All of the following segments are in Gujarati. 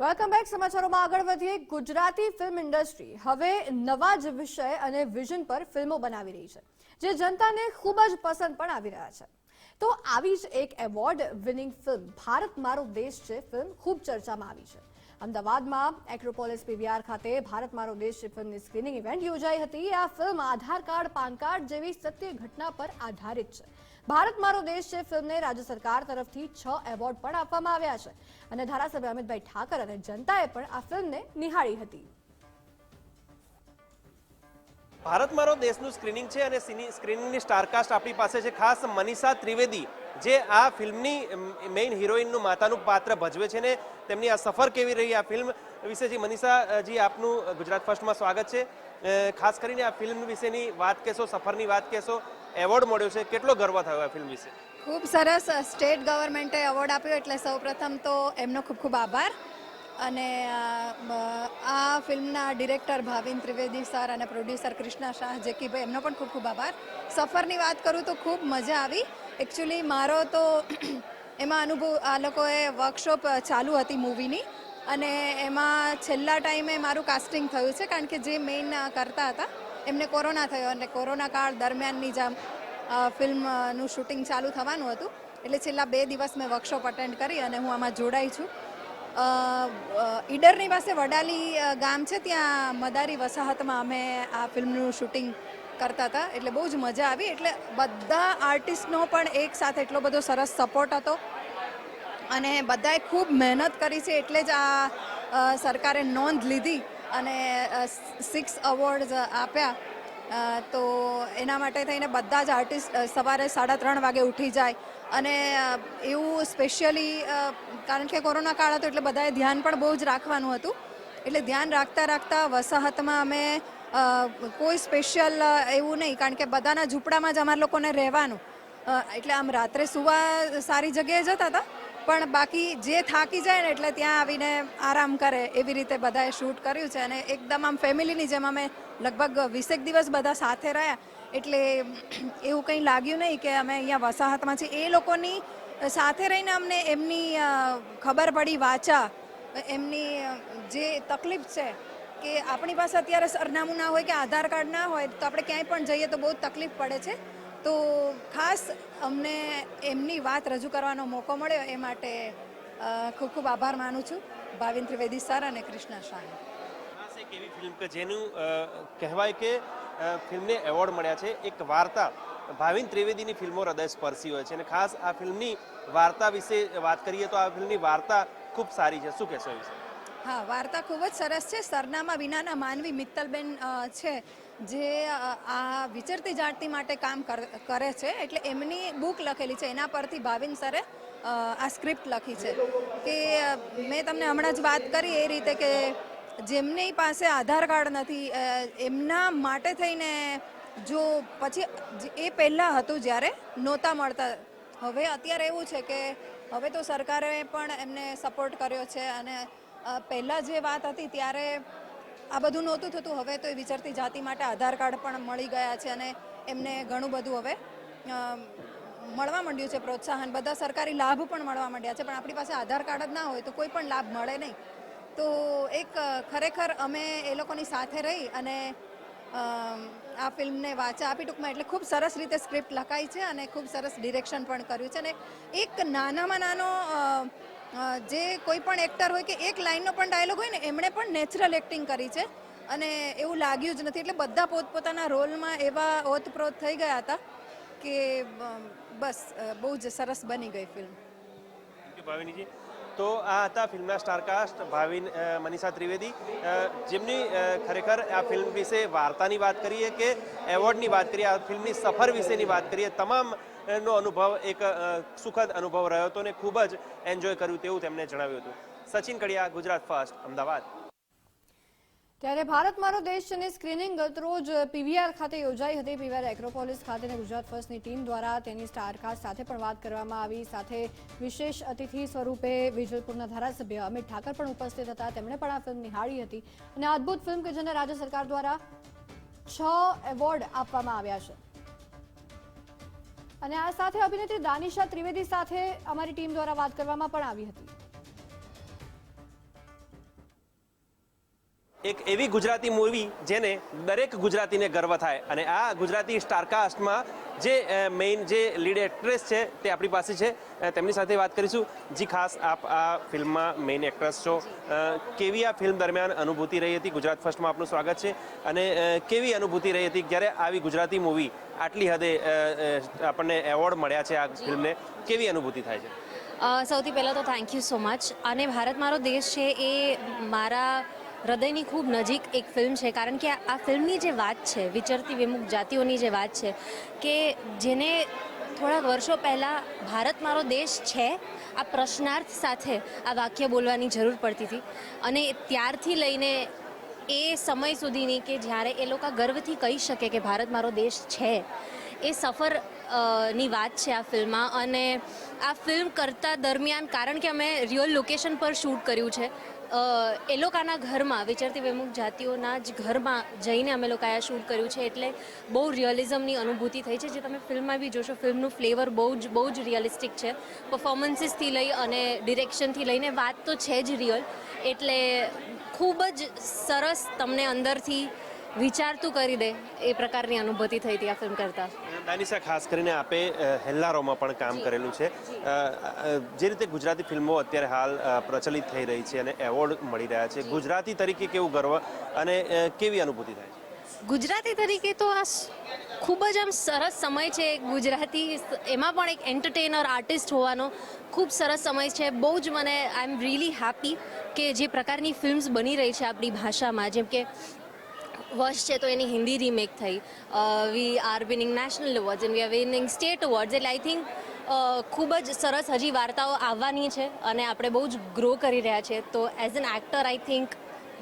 વેલકમ બેક સમાચારોમાં આગળ વધીએ. ગુજરાતી ફિલ્મ ઇન્ડસ્ટ્રી હવે નવા જ વિષય અને વિઝન પર ફિલ્મો બનાવી રહી છે, જે જનતાને ખૂબ જ પસંદ પણ આવી રહ્યા છે. તો આવી જ એક એવોર્ડ વિનિંગ ફિલ્મ ભારત મારો દેશ છે ફિલ્મ ખૂબ ચર્ચામાં આવી છે. અમદાવાદમાં એક્રોપોલિસ પીવીઆર ખાતે ભારત મારો દેશ ફિલ્મની સ્ક્રીનિંગ ઇવેન્ટ યોજાઈ હતી. આ film Aadhaar card, PAN card જેવી સત્ય ઘટના પર આધારિત છે. ભારત મારો દેશ છે ફિલ્મને રાજ્ય સરકાર તરફથી છ એવોર્ડ પણ આપવામાં આવ્યા છે. અને ધારાસભ્ય અમિતભાઈ ઠાકર અને જનતાએ પણ આ ફિલ્મને નિહાળી હતી. ભારત મારો દેશનું સ્ક્રીનિંગ છે અને સ્ક્રીનિંગની સ્ટારકાસ્ટ આપણી પાસે છે. ખાસ મનીષા ત્રિવેદી જે આ ફિલ્મની મેઇન હિરોઈનનું માતાનું પાત્ર ભજવે છે ને તેમની આ સફર કેવી રહી આ ફિલ્મ વિશે જી મનીષાજી આપનું ગુજરાત ફર્સ્ટમાં સ્વાગત છે. ખાસ કરીને આ ફિલ્મ વિશેની વાત કહેશો, સફરની વાત કહેશો, એવોર્ડ મળ્યો છે. કેટલો ગર્વ થયો આ ફિલ્મ વિશે? ખૂબ સરસ. સ્ટેટ ગવર્મેન્ટે એવોર્ડ આપ્યો એટલે સૌપ્રથમ તો એમનો ખૂબ ખૂબ આભાર. અને આ ફિલ્મના ડિરેક્ટર ભાવિન ત્રિવેદી સર અને પ્રોડ્યુસર કૃષ્ણા શાહ જેકીભાઈ, એમનો પણ ખૂબ ખૂબ આભાર. સફરની વાત કરું તો ખૂબ મજા આવી. એકચ્યુઅલી મારો તો એમાં અનુભવ, આ લોકોએ વર્કશોપ ચાલુ હતી મૂવીની અને એમાં છેલ્લા ટાઈમે મારું કાસ્ટિંગ થયું છે કારણ કે જે મેઇન કરતા હતા, એમને કોરોના થયો અને કોરોના કાળ દરમિયાનની જ ફિલ્મનું શૂટિંગ ચાલુ થવાનું હતું. એટલે છેલ્લા બે દિવસ મેં વર્કશોપ અટેન્ડ કરી અને હું આમાં જોડાઈ છું. ઈડરની પાસે વડાલી ગામ છે ત્યાં મદારી વસાહતમાં અમે આ ફિલ્મનું શૂટિંગ કરતા હતા. એટલે બહુ જ મજા આવી. એટલે બધા આર્ટિસ્ટનો પણ એક સાથે એટલો બધો સરસ સપોર્ટ હતો. અને બધાએ ખૂબ મહેનત કરી છે એટલે જ આ સરકારે નોંધ લીધી અને સિક્સ અવોર્ડ્સ આપ્યા. તો એના માટે થઈને બધા જ આર્ટિસ્ટ સવારે સાડા ત્રણ વાગે ઉઠી જાય. અને એવું સ્પેશિયલી કારણ કે કોરોના કાળ હતો એટલે બધાએ ધ્યાન પણ બહુ જ રાખવાનું હતું. એટલે ધ્યાન રાખતા રાખતા વસાહતમાં અમે કોઈ સ્પેશિયલ એવું નહીં, કારણ કે બધાના ઝૂંપડામાં જ અમારા લોકોને રહેવાનું. એટલે આમ રાત્રે સુવા સારી જગ્યાએ જતા હતા. પણ બાકી જે થાકી જાય ને એટલે ત્યાં આવીને આરામ કરે એવી રીતે બધાએ શૂટ કર્યું છે અને એકદમ આમ ફેમિલીની જેમ અમે લગભગ વીસેક દિવસ બધા સાથે રહ્યા. એટલે એવું કંઈ લાગ્યું નહીં કે અમે અહીંયા વસાહતમાં છીએ. એ લોકોની સાથે રહીને અમને એમની ખબર પડી વાચા. એમની જે તકલીફ છે કે આપણી પાસે અત્યારે સરનામું ના હોય કે આધાર કાર્ડ ના હોય, તો આપણે ક્યાંય પણ જઈએ તો બહુ તકલીફ પડે છે. તો ખાસ અમને એમની વાત રજૂ કરવાનો મોકો મળ્યો. એ માટે ખૂબ ખૂબ આભાર માનું છું. ભાવિન ત્રિવેદી સર અને કૃષ્ણા શાહ એક એવી ફિલ્મ કે જેનું કહેવાય કે ફિલ્મને એવોર્ડ મળ્યા છે. એક વાર્તા ભાવિન ત્રિવેદીની ફિલ્મો હૃદય સ્પર્શી હોય છે. અને ખાસ આ ફિલ્મની વાર્તા વિશે વાત કરીએ તો આ ફિલ્મની વાર્તા ખૂબ સારી છે. શું કહેશો વિશે? હા, વાર્તા ખૂબ જ સરસ છે. સરનામા વિનાના માનવી મિત્તલબેન છે, જે આ વિચરતી જાણતી માટે કામ કરે છે. એટલે એમની બુક લખેલી છે. એના પરથી ભાવિન સરે આ સ્ક્રિપ્ટ લખી છે. કે મેં તમને હમણાં જ વાત કરી એ રીતે કે જેમની પાસે આધાર કાર્ડ નથી એમના માટે થઈને જો પછી એ પહેલાં હતું જ્યારે નહોતા મળતા. હવે અત્યારે એવું છે કે હવે તો સરકારે પણ એમને સપોર્ટ કર્યો છે અને પહેલાં જે વાત હતી ત્યારે આ બધું નહોતું થતું. હવે તો એ વિચરતી જાતિ માટે આધાર કાર્ડ પણ મળી ગયા છે અને એમને ઘણું બધું હવે મળવા માંડ્યું છે પ્રોત્સાહન. બધા સરકારી લાભ પણ મળવા માંડ્યા છે, પણ આપણી પાસે આધાર કાર્ડ જ ના હોય તો કોઈ પણ લાભ મળે નહીં. તો એક, ખરેખર અમે એ લોકોની સાથે રહી અને આ ફિલ્મને વાચા. આપી ટૂંકમાં એટલે ખૂબ સરસ રીતે સ્ક્રિપ્ટ લખાઈ છે અને ખૂબ સરસ ડિરેક્શન પણ કર્યું છે અને એક નાનામાં નાનો જે કોઈ પણ એક્ટર હોય કે એક લાઇનનો પણ ડાયલોગ હોય ને, એમણે પણ નેચરલ એક્ટિંગ કરી છે અને એવું લાગ્યું જ નથી. એટલે બધા પોતપોતાના રોલમાં એવા ઓતપ્રોત થઈ ગયા હતા કે બસ બહુ જ સરસ બની ગઈ ફિલ્મ. ભાવિનીજી. તો આ હતા ફિલ્મના સ્ટારકાસ્ટ ભાવિન મનીષા ત્રિવેદી. જેમની ખરેખર આ ફિલ્મ વિશે વાર્તાની વાત કરીએ કે એવોર્ડની વાત કરીએ, આ ફિલ્મની સફર વિશેની વાત કરીએ તમામ નો અનુભવ એક સુખદ અનુભવ રહ્યો હતો અને ખૂબ જ એન્જોય કર્યું તેવું તેમણે જણાવ્યું હતું. સચિન કડિયા, ગુજરાત ફર્સ્ટ, અમદાવાદ. ત્યારે ભારત મારો દેશ છે ની સ્ક્રીનિંગ ગતરોજ પીવીઆર ખાતે યોજાઈ હતી. પીવીઆર એક્રોપોલિસ ખાતે ગુજરાત ફર્સ્ટની ટીમ દ્વારા તેની સ્ટારકાસ્ટ સાથે પણ વાત કરવામાં આવી. સાથે વિશેષ અતિથિ સ્વરૂપે વિજલપુરના ધારાસભ્ય અમિત ઠાકર પણ ઉપસ્થિત હતા. તેમણે પણ આ ફિલ્મ નિહાળી હતી અને અદ્ભુત ફિલ્મ કે જેને રાજ્ય સરકાર દ્વારા છ એવોર્ડ આપવામાં આવ્યા છે. અને આ સાથે અભિનેત્રી દાનિશા ત્રિવેદી સાથે અમારી ટીમ દ્વારા વાત કરવામાં પણ આવી હતી. એક એવી ગુજરાતી મૂવી જેને દરેક ગુજરાતીને ગર્વ થાય. અને આ ગુજરાતી સ્ટારકાસ્ટમાં જે મેઇન જે લીડ એક્ટ્રેસ છે તે આપણી પાસે છે. તેમની સાથે વાત કરીશું. જી ખાસ આપ આ ફિલ્મમાં મેઇન એક્ટ્રેસ છો. કેવી આ ફિલ્મ દરમિયાન અનુભૂતિ રહી હતી? ગુજરાત ફર્સ્ટમાં આપનું સ્વાગત છે. અને કેવી અનુભૂતિ રહી હતી? જ્યારે આવી ગુજરાતી મૂવી આટલી હદે આપણને એવોર્ડ મળ્યા છે આ ફિલ્મને કેવી અનુભૂતિ થાય છે? સૌથી પહેલાં તો થેન્ક યુ સો મચ અને ભારત મારો દેશ છે એ મારા હૃદયની ખૂબ નજીક એક ફિલ્મ છે, કારણ કે આ ફિલ્મની જે વાત છે, વિચરતી વિમુખ જાતિઓની જે વાત છે, કે જેને થોડાક વર્ષો પહેલાં ભારત મારો દેશ છે, આ પ્રશ્નાર્થ સાથે આ વાક્ય બોલવાની જરૂર પડતી હતી. અને ત્યારથી લઈને એ સમય સુધીની કે જ્યારે એ લોકો ગર્વથી કહી શકે કે ભારત મારો દેશ છે, એ સફરની વાત છે આ ફિલ્મમાં. અને આ ફિલ્મ કરતા દરમિયાન, કારણ કે અમે રિયલ લોકેશન પર શૂટ કર્યું છે એ લોકોના ઘરમાં, વિચરતી વિમુખ જાતિઓના જ ઘરમાં જઈને અમે લોકોએ આ શૂટ કર્યું છે. એટલે બહુ રિયલિઝમની અનુભૂતિ થઈ છે. જે તમે ફિલ્મમાં બી જોશો, ફિલ્મનું ફ્લેવર બહુ જ બહુ જ રિયલિસ્ટિક છે. પર્ફોમન્સીસથી લઈ અને ડિરેક્શનથી લઈને વાત તો છે જ રિયલ એટલે ખૂબ જ સરસ તમને અંદરથી વિચારતું કરી દે એ પ્રકારની અનુભૂતિ થઈ હતી આ ફિલ્મ કરતાં. દાનિશા ખાસ કરીને આપે હેલ્લારોમાં પણ કામ કરેલું છે. જે. રીતે ગુજરાતી ફિલ્મો અત્યારે હાલ પ્રચલિત થઈ રહી છે અને એવોર્ડ મળી રહ્યા છે. ગુજરાતી તરીકે કેવું ગર્વ અને કેવી અનુભૂતિ થાય છે? ગુજરાતી તરીકે તો આ ખૂબ જ આમ સરસ સમય છે. ગુજરાતી એમાં પણ એક એન્ટરટેનર આર્ટિસ્ટ હોવાનો ખૂબ સરસ સમય છે. બહુ જ મને આઈ એમ રિયલી હેપી કે જે પ્રકારની ફિલ્મ્સ બની રહી છે આપણી ભાષામાં. જેમ કે વર્ષ છે તો એની હિન્દી રીમેક થઈ. We are winning national awards and we are winning state awards એટલે આઈ થિંક ખૂબ જ સરસ હજી વાર્તાઓ આવવાની છે અને આપણે બહુ જ ગ્રો કરી રહ્યા છે. તો as an actor I think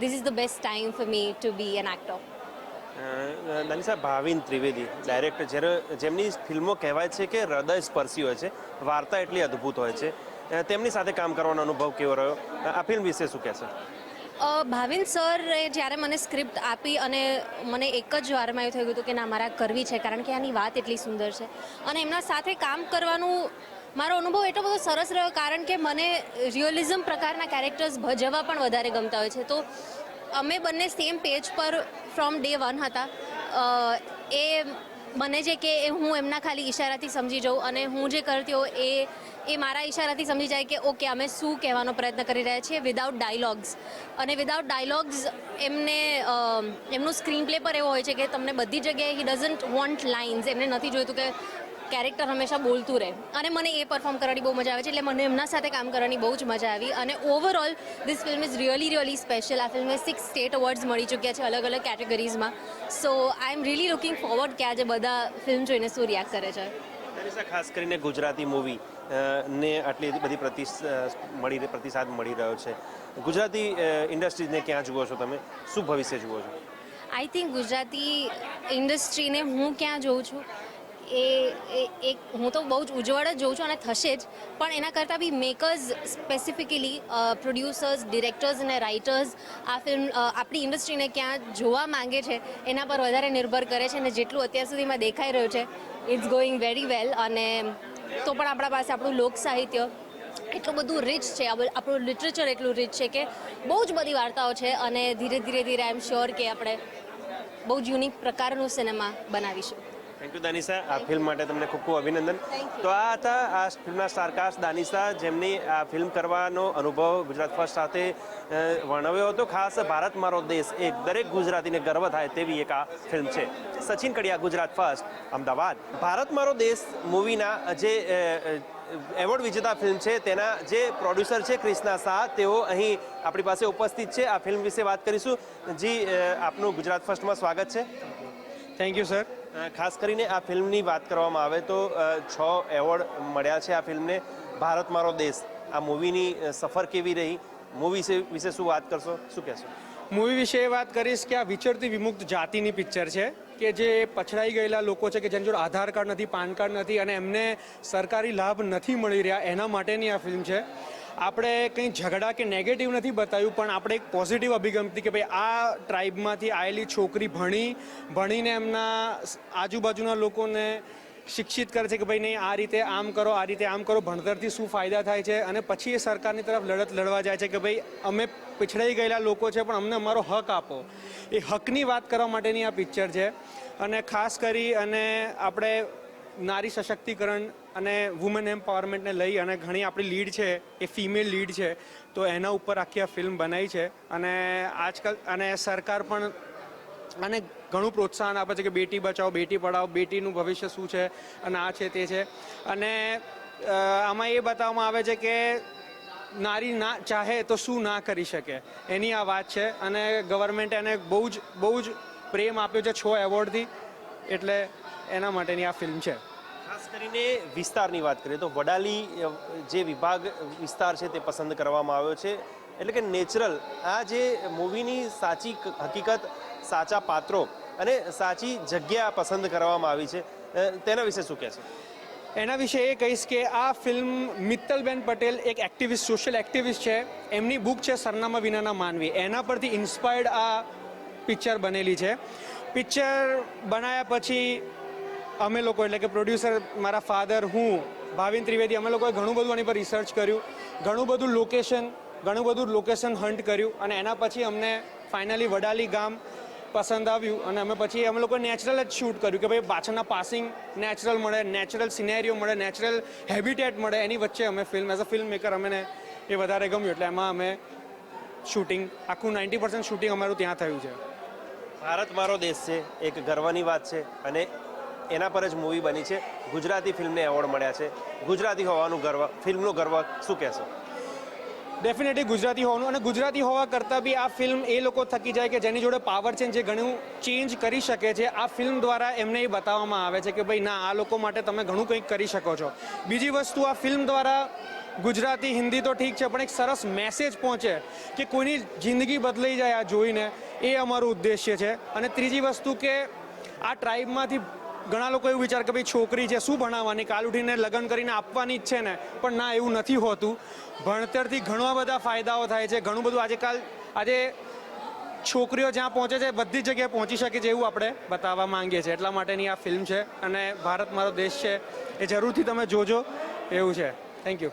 this is the best time for me to be an actor Danisha Bhavin Trivedi director જ્યારે જેમની ફિલ્મો કહેવાય છે કે હૃદય સ્પર્શી હોય છે. વાર્તા એટલી અદ્ભુત હોય છે. તેમની સાથે કામ કરવાનો અનુભવ કેવો રહ્યો? આ ફિલ્મ વિશે શું કહેશો? ભાવિન સરે જ્યારે મને સ્ક્રિપ્ટ આપી અને મને એક જ વારમાં એવું થયું હતું કે ના, મારા કરવી છે, કારણ કે આની વાત એટલી સુંદર છે. અને એમના સાથે કામ કરવાનું મારો અનુભવ એટલો બધો સરસ રહ્યો, કારણ કે મને રિયલિઝમ પ્રકારના કેરેક્ટર્સ ભજવવા પણ વધારે ગમતા હોય છે. તો અમે બંને સેમ પેજ પર ફ્રોમ ડે વન હતા. એ બને છે કે હું એમના ખાલી ઈશારાથી સમજી જાઉં અને હું જે કરતી હોઉં એ એ મારા ઈશારાથી સમજી જાય કે ઓકે, અમે શું કહેવાનો પ્રયત્ન કરી રહ્યા છીએ વિદાઉટ ડાયલોગ્સ અને વિદાઉટ ડાયલોગ્સ એમને એમનું સ્ક્રીન પ્લે પર એવો હોય છે કે તમને બધી જગ્યાએ હી ડઝન્ટ વોન્ટ લાઇન્સ એમને નથી જોઈતું કે કેરેક્ટર હંમેશા બોલતું રહે. અને મને એ પરફોર્મ કરવાની બહુ મજા આવે છે એટલે મને એમના સાથે કામ કરવાની બહુ જ મજા આવી. અને overall this film is really really special આ ફિલ્મને સિક્સ સ્ટેટ અવોર્ડ્સ મળી ચૂક્યા છે અલગ અલગ કેટેગરીઝમાં so I am really looking forward કે આજે બધા ફિલ્મ જોઈને શું રિએક્ટ કરે છે. ખાસ કરીને ગુજરાતી મૂવી ને આટલી બધી પ્રતિસ મળી પ્રતિસાદ મળી રહ્યો છે. ગુજરાતી ઇન્ડસ્ટ્રીઝને ક્યાં જુઓ છો તમે? શું ભવિષ્ય જુઓ છો? આઈ થિંક ગુજરાતી ઇન્ડસ્ટ્રીને હું ક્યાં જોઉં છું? એ એક, હું તો બહુ જ ઉજ્જવળ જ જોઉં છું અને થશે જ. પણ એના કરતાં બી મેકર્સ સ્પેસિફિકલી પ્રોડ્યુસર્સ ડિરેક્ટર્સ અને રાઇટર્સ આ ફિલ્મ આપણી ઇન્ડસ્ટ્રીને ક્યાં જોવા માંગે છે, એના પર વધારે નિર્ભર કરે છે અને જેટલું અત્યાર સુધીમાં દેખાઈ રહ્યું છે ઇટ્સ ગોઈંગ વેરી વેલ અને તો પણ આપણા પાસે આપણું લોક સાહિત્ય એટલું બધું રિચ છે આપણું લિટરેચર એટલું રીચ છે કે બહુ જ બધી વાર્તાઓ છે અને ધીરે ધીરે ધીરે આઈ એમ શ્યોર કે આપણે બહુ જ યુનિક પ્રકારનું સિનેમા બનાવીશું. થેન્ક યુ દાનિશા આ ફિલ્મ માટે તમને ખૂબ ખૂબ અભિનંદન. તો આ હતા આ ફિલ્મના સ્ટારકાસ્ટ દાનિશા જેમની આ ફિલ્મ કરવાનો અનુભવ ગુજરાત ફર્સ્ટ સાથે વર્ણવ્યો હતો. ખાસ ભારત મારો દેશ એ દરેક ગુજરાતીને ગર્વ થાય તેવી એક આ ફિલ્મ છે. સચિન કડિયા ગુજરાત ફર્સ્ટ અમદાવાદ. ભારત મારો દેશ મૂવીના જે એવોર્ડ વિજેતા ફિલ્મ છે તેના જે પ્રોડ્યુસર છે ક્રિષ્ના શાહ તેઓ અહીં આપણી પાસે ઉપસ્થિત છે. આ ફિલ્મ વિશે વાત કરીશું. જી આપનું ગુજરાત ફર્સ્ટમાં સ્વાગત છે. થેન્ક યુ સર ખાસ કરીને આ ફિલ્મની વાત કરવામાં આવે તો છ એવોર્ડ મળ્યા છે આ ફિલ્મને. ભારત મારો દેશ. આ મૂવીની સફર કેવી રહી? મૂવી વિશે શું વાત કરશો? શું કહેશો? મૂવી વિશે એ વાત કરીશ કે આ વિચરતી વિમુક્ત જાતિની પિક્ચર છે કે જે પછડાઈ ગયેલા લોકો છે કે જેની જોડે આધાર કાર્ડ નથી પાન કાર્ડ નથી અને એમને સરકારી લાભ નથી મળી રહ્યા એના માટેની આ ફિલ્મ છે. આપણે કંઈ ઝઘડા કે નેગેટિવ નથી બતાવ્યું, પણ આપણે એક પોઝિટિવ અભિગમથી કે ભાઈ આ ટ્રાઇબમાંથી આવેલી છોકરી ભણી, ભણીને એમના આજુબાજુના લોકોને શિક્ષિત કરે છે કે ભાઈ નહીં, આ રીતે આમ કરો, આ રીતે આમ કરો, ભણતરથી શું ફાયદા થાય છે? અને પછી એ સરકારની તરફ લડત લડવા જાય છે કે ભાઈ, અમે પીછડાઈ ગયેલા લોકો છે, પણ અમને અમારો હક આપો. એ હકની વાત કરવા માટેની આ પિક્ચર છે. અને ખાસ કરી અને આપણે નારી સશક્તિકરણ અને વુમન એમ્પાવરમેન્ટને લઈ અને ઘણી આપણી લીડ છે, એ ફિમેલ લીડ છે, તો એના ઉપર આખી આ ફિલ્મ બનાવી છે. અને આજકાલ, અને સરકાર પણ અને ઘણું પ્રોત્સાહન આપે છે કે બેટી બચાવો, બેટી પઢાઓ બેટીનું ભવિષ્ય શું છે અને આ છે તે છે. અને આમાં એ બતાવવામાં આવે છે કે નારી ના, ચાહે તો શું ના કરી શકે. એની આ વાત છે અને ગવર્મેન્ટ એને બહુ જ બહુ જ પ્રેમ આપ્યો છે છ એવોર્ડથી એટલે એના માટેની આ ફિલ્મ છે. ખાસ કરીને વિસ્તારની વાત કરીએ તો વડાલી જે વિભાગ વિસ્તાર છે તે પસંદ કરવામાં આવ્યો છે. એટલે કે નેચરલ આ જે મૂવીની સાચી હકીકત સાચા પાત્રો અને સાચી જગ્યા પસંદ કરવામાં આવી છે. તેના વિશે શું કહે છે? એના વિશે એ કહીશ કે આ ફિલ્મ મિત્તલબેન પટેલ એક એક્ટિવિસ્ટ સોશિયલ એક્ટિવિસ્ટ છે. એમની બુક છે સરનામા વિનાના માનવી. એના પરથી ઇન્સ્પાયર્ડ આ પિક્ચર બનેલી છે. પિક્ચર બનાવ્યા પછી અમે લોકો, એટલે કે પ્રોડ્યુસર મારા ફાધર હું, ભાવિન ત્રિવેદી, અમે લોકોએ ઘણું બધું આની પર રિસર્ચ કર્યું, ઘણું બધું લોકેશન ઘણું બધું લોકેશન હન્ટ કર્યું અને એના પછી અમને ફાઇનલી વડાલી ગામ પસંદ આવ્યું અને અમે પછી અમે લોકો નેચરલ જ શૂટ કર્યું કે ભાઈ પાછળના પાસિંગ નેચરલ મળે નેચરલ સિનેરીઓ મળે નેચરલ હેબિટેટ મળે, એની વચ્ચે અમે film as a film maker અમને એ વધારે ગમ્યું. એટલે એમાં અમે શૂટિંગ આખું નાઇન્ટી પર્સન્ટ શૂટિંગ અમારું ત્યાં થયું છે. ભારત મારો દેશ છે, એક ગર્વની વાત છે અને એના પર જ મૂવી બની છે. ગુજરાતી ફિલ્મને એવોર્ડ મળ્યા છે. ગુજરાતી હોવાનું ગર્વ ફિલ્મનો ગર્વ શું કહેશો? ડેફિનેટલી ગુજરાતી હોવાનું અને ગુજરાતી હોવા કરતાં બી આ ફિલ્મ એ લોકો થકી જાય કે જેની જોડે પાવર છે જે ઘણું ચેન્જ કરી શકે છે, આ ફિલ્મ દ્વારા એમને એ બતાવવામાં આવે છે કે ભાઈ ના, આ લોકો માટે તમે ઘણું કંઈક કરી શકો છો. બીજી વસ્તુ, આ ફિલ્મ દ્વારા ગુજરાતી, હિન્દી તો ઠીક છે, પણ એક સરસ મેસેજ પહોંચે કે કોઈની જિંદગી બદલાઈ જાય આ જોઈને, એ અમારું ઉદ્દેશ્ય છે. અને ત્રીજી વસ્તુ કે આ ટ્રાઇબમાંથી ઘણા લોકો એવું વિચાર કે ભાઈ છોકરી છે, શું ભણાવવાની? કાલ ઉઠીને લગ્ન કરીને આપવાની જ છે ને. પણ ના, એવું નથી હોતું. ભણતરથી ઘણા બધા ફાયદાઓ થાય છે. ઘણું બધું આજે કાલ, આજે છોકરીઓ જ્યાં પહોંચે છે, બધી જગ્યાએ પહોંચી શકે છે એવું આપણે બતાવવા માંગીએ છીએ. એટલા માટેની આ ફિલ્મ છે અને ભારત મારો દેશ છે એ જરૂરથી તમે જોજો. એવું છે. થેન્ક યુ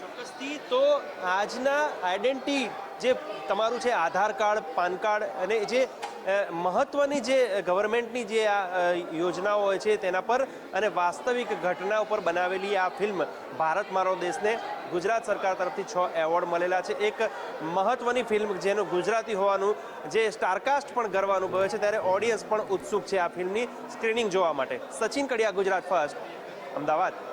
ચોક્કસથી તો આજના આઈડેન્ટિટી જે તમારું છે આધાર કાર્ડ, પાન કાર્ડ અને જે મહત્વની જે ગવર્મેન્ટની જે આ યોજનાઓ હોય છે તેના પર અને વાસ્તવિક ઘટના ઉપર બનાવેલી આ ફિલ્મ ભારત મારો દેશને ગુજરાત સરકાર તરફથી છ એવોર્ડ મળેલા છે. એક મહત્વની ફિલ્મ જેનું ગુજરાતી હોવાનું, જે સ્ટારકાસ્ટ પણ ગર્વ અનુભવે છે ત્યારે ઓડિયન્સ પણ ઉત્સુક છે આ ફિલ્મની સ્ક્રીનિંગ જોવા માટે. સચિન કડિયા, ગુજરાત ફર્સ્ટ. અમદાવાદ.